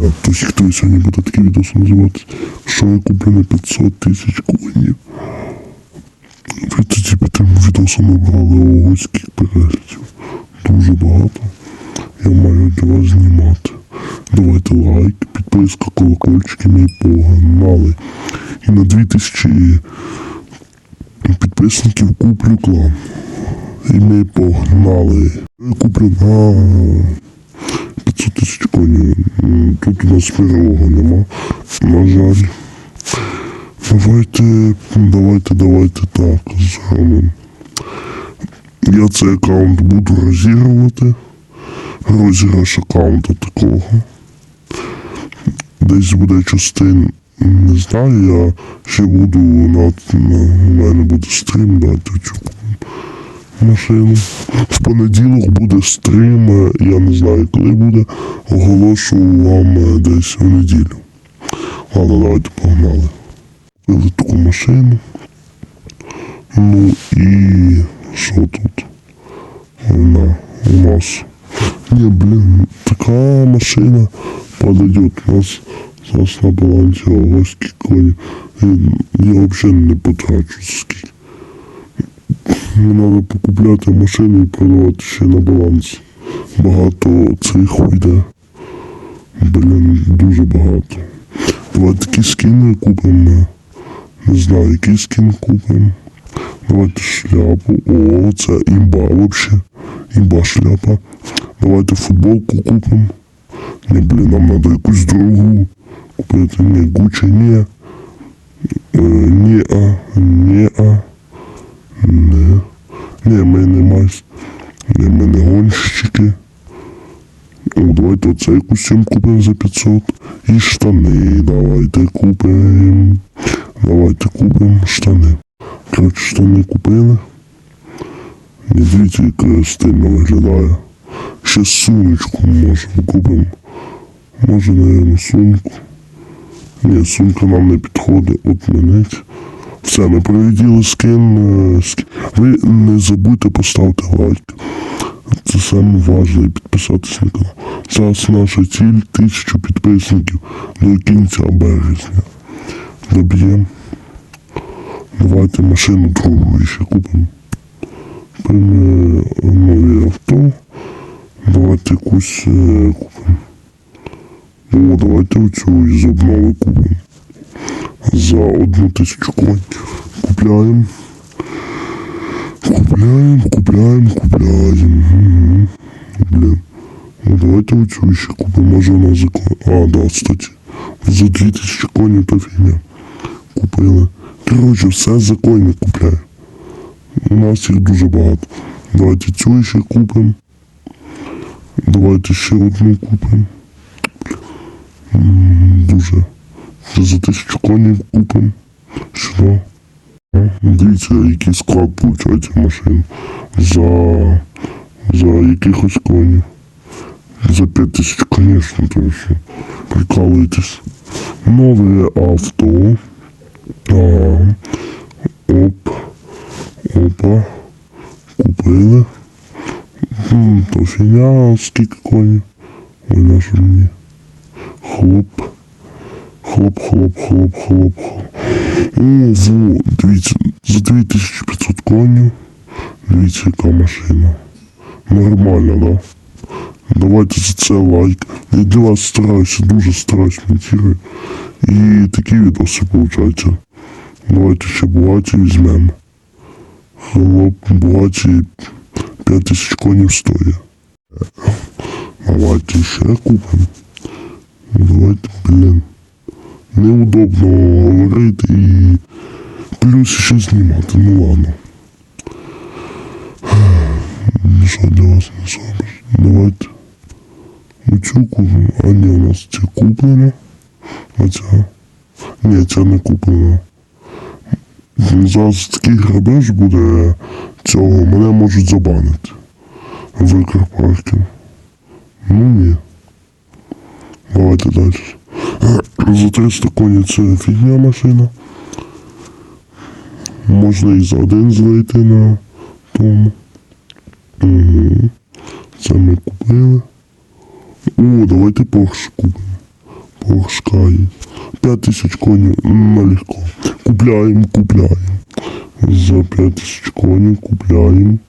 Так, то хто сьогодні буде такий відос називатися, що я куплю на 500 тисяч коїнів. Ви тоді під тим відосом набрали ось скільки переглядів. Дуже багато. Я маю для вас знімати. Давайте лайк, підписка, колокольчики, мій погнали. І на 2000 підписників куплю клан. І ми погнали. Я куплю на 500 тисяч коней. Тут у нас мирового нема. На жаль. Давайте, давайте, давайте так зробимо. Я цей аккаунт буду розігрувати. Розіграш аккаунта такого. Десь буде частин, не знаю, я ще буду на, на мене буде стрім, дати цю машину. В понеділок буде стрім, е, я не знаю, коли буде. Оголошу вам е, десь у неділю. Ладно, давайте погнали. Купили таку машину. Ну і що тут? Вона у нас. Ні, блін, така машина подойдет. У нас зараз на балансі ось коні. Я взагалі не потрачу скільки. Треба покупляти машину і продавати ще на баланс. Багато цих уйде. Блін, дуже багато. Давайте такі скини купимо. Не знаю, який скін купимо. Давайте шляпу. О, це імба вообще. Імба шляпа. Давайте футболку купимо. Не, блін, нам треба якусь другу купити. Ні, Гуччі, ні. Е, ні, а, ні, а. Не. Ні, ми не майс. Ні, ми не гонщики. Давайте оцей костюм купимо за 500. І штани давайте купимо. Давайте купимо штани. Коротше, штани купили. Не дивіться, як е, стильно виглядає. Ще сумочку може купимо. Може, наверное, сумку. Ні, сумка нам не підходить, от менець. Все, ми провіділи скин. е. Ви не забудьте поставити лайк. Це саме важливе підписатися на канал. Зараз наша ціль тисячу підписників до кінця березня. Доб'ємо. Давайте машину другу ще купимо. Е, нові авто. Давайте якусь е, купимо. О, давайте оцю із обнови купимо. За одну тисячу конь. Купляємо. Купляємо, купляємо, купляємо. Угу. Блін. Ну давайте оцю ще купимо. Може вона за кон- А, да, кстати. За 2000 коней то фігня. Купили. Короче, все за коні купляю. У нас їх дуже багато. Давайте цю ще купимо. Давайте ще одну купимо. Дуже. За тисячу коней купимо. Що? О, Дивіться, який склад виходить машин. За, за якихось коней. За 5 тисяч, звісно, то що. Прикалуєтесь. Нове авто. А, оп. Опа. Купили. М, То фігня, скільки коней. Ой, наша мені. Хлоп. Хлоп. О, во, дивіться, за 2500 коней. Дивіться, яка машина. Нормально, да? Давайте за це лайк. Я для вас стараюся, дуже стараюсь монтирую. І такі відоси виходять. Давайте ще Бугаті візьмемо. Хлоп, Бугаті 5000 конів стоїть. Давайте ще купимо. Давайте, блін. Неудобно говорити і плюс ще знімати, ну ладно. Ну, Що для вас не зробиш? Давайте. Оцю купимо. А ні, у нас ця куплена. А ця. Ні, ця не куплена. Зараз такий грабеж буде цього, мене можуть забанити. В Екропаркінг. Ну ні. Давайте далі. За 300 коні це фігня машина. Можна і за один злити на тому. Угу. Це ми купили. О, давайте Порш купимо. Поршка есть. Пять тысяч коней налегко. Купляем, купляем. За пять тысяч коней купляем.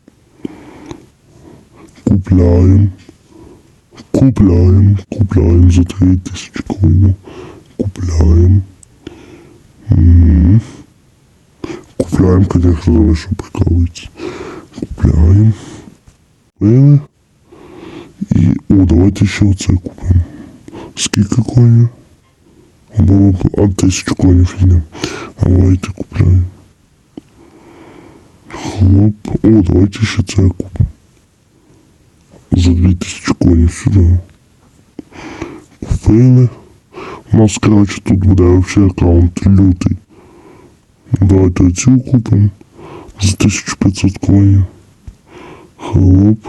Купляем. Купляем, купляем за три тысячи коней. Купляем. М. Купляем, конечно, вы что прикалываетесь. Купляем. Купили. І, о, давайте ще оце купимо. Скільки конів? Або а тисячу конів йдемо. Давайте купляємо. Хлоп. О, давайте ще це купимо. За 2000 конів сюди. Купили. У нас, коротше, тут буде вообще аккаунт лютий. Давайте цю купимо. За 1500 конів. Хлоп.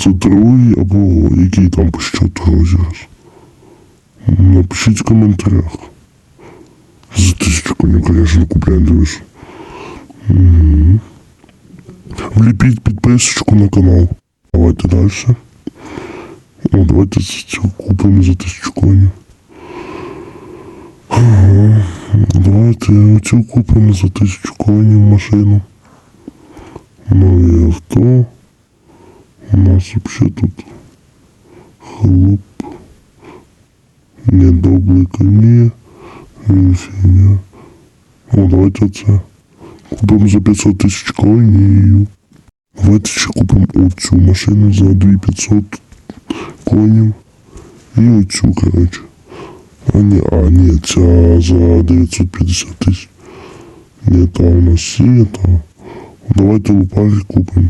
Це другий або який там по счету розіграш. Напишіть в коментарях. За тисячу коней, конечно, купляємо, дивись. Мгм. Вліпіть підписочку на канал. Давайте далі. О, давайте за цю купимо за тисячу коней. Ага. Давайте оцю купимо за тисячу коней машину. Нові авто. У нас вообще тут хлоп. Недоблий коні. Фігня. О, давайте це. Купимо за 500 тисяч коней. Давайте ще купимо оцю машину за 2500 конів. І оцю, коротше. А ні, а ні, ця за 950 тисяч. Ні, та у нас є, та. Давайте лупари купимо.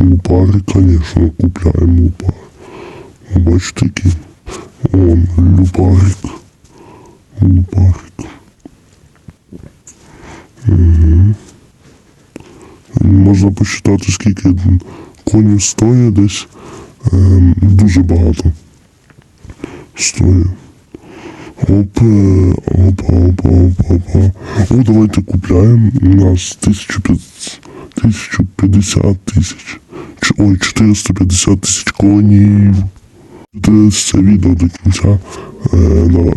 Лупари, конечно, купляємо лупари. Бачите, який. Он, лупарик. Лупарик. Можна посчитати, скільки конів стоїть десь. Ем, дуже багато. Стоїть. Оп, е, опа, опа, опа, опа. О, давайте купляємо. У нас 1500, 1050 тисяч. Ой, 450 тисяч конів. Дивіться це відео до кінця. Е,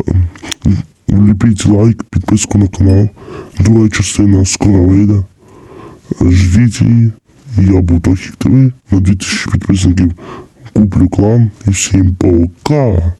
вліпіть лайк, підписку на канал. Друга частина скоро вийде. Її. Я був Тохік. На 2000 підписників куплю клан. І всім пока.